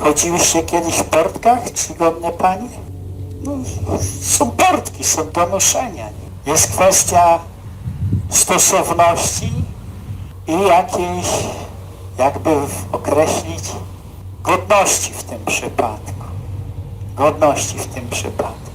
Chodziłyście kiedyś w portkach, czcigodne panie? No, są portki, są do noszenia. Jest kwestia stosowności i jakiejś, jakby określić, godności w tym przypadku. Godności w tym przypadku.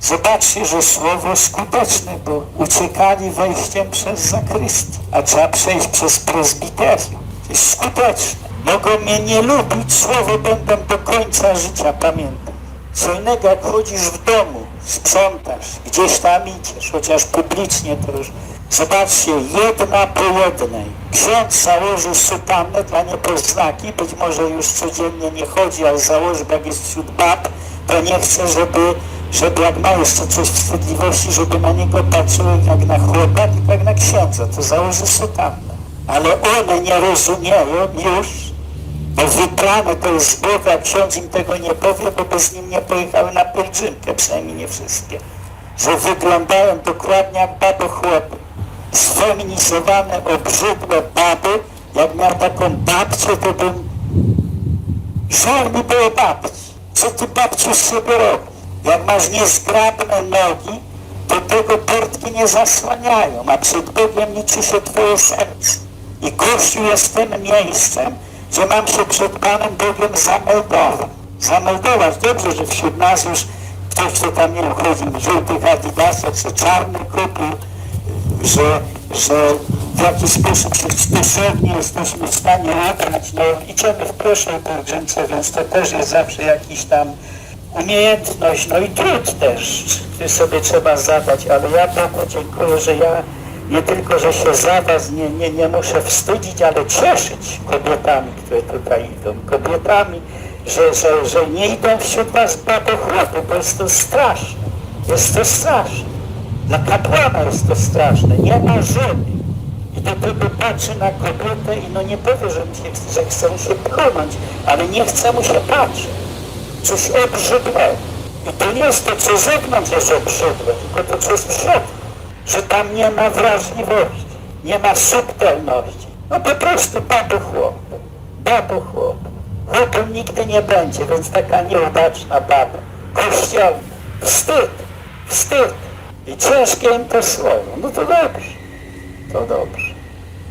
Zobaczcie, że słowo skuteczne, bo uciekali wejściem przez zakrystię, a trzeba przejść przez prezbiterium. To jest skuteczne. Mogą mnie nie lubić, słowo będą do końca życia pamiętać. Co innego jak chodzisz w domu, sprzątasz, gdzieś tam idziesz, chociaż publicznie to już. Zobaczcie, jedna po jednej. Ksiądz założył sutannę dla niepoznaki, być może już codziennie nie chodzi, ale założy, bo jak jest wśród bab, to nie chce, żeby, żeby jak ma jeszcze coś wstydliwości, żeby na niego patrzyły jak na chłopa, tylko jak na księdza, to założy sutannę. Ale one nie rozumieją już, wybrane to z Boga, ksiądz im tego nie powie, bo bez nim nie pojechały na pielgrzymkę, przynajmniej nie wszystkie. Że wyglądają dokładnie jak babochłopy. Sfeminizowane, obrzydłe baby. Jak miał taką babcię, to bym... Żal mi było babci. Co ty babciu z siebie robisz? Jak masz niezgrabne nogi, to tego portki nie zasłaniają, a przed Bogiem liczy się twoje serce. I Kościół jest tym miejscem, że mam się przed Panem Bogiem zameldować. Zameldować. Dobrze, że wśród nas już ktoś, kto tam nie wiem, chodzi w żółtych adidasach, czy czarny kupił, że, że w jakiś sposób się stosownie jesteśmy w stanie ubrać. No w proszej pielgrzymce, więc to też jest zawsze jakiś tam umiejętność, no i trud też, który sobie trzeba zadać, ale ja Bogu dziękuję, że ja nie tylko, że się za was nie, nie, nie muszę wstydzić, ale cieszyć kobietami, które tutaj idą, kobietami, że, że, że nie idą wśród was babochłopy, bo jest to straszne, jest to straszne. Dla kapłana jest to straszne, nie ma żony. I do tego patrzy na kobietę i no nie powie, że, że chce mu się pchnąć, ale nie chce mu się patrzeć. Coś obrzydłego. I to nie jest to, co zewnątrz jest obrzydłe, tylko to, co jest w środku. Że tam nie ma wrażliwości, nie ma subtelności. No po prostu babu chłop. Babu chłop. Chłopem nigdy nie będzie, więc taka nieudaczna baba. Kościelna. Wstyd. Wstyd. I ciężkie im to słowo. No to dobrze. To dobrze.